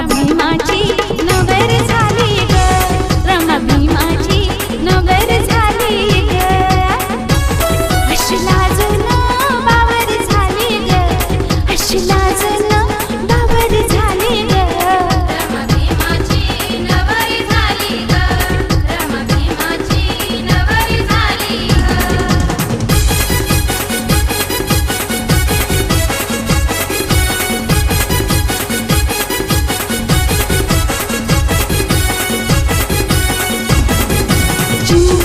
मग्नाची Navarasa you.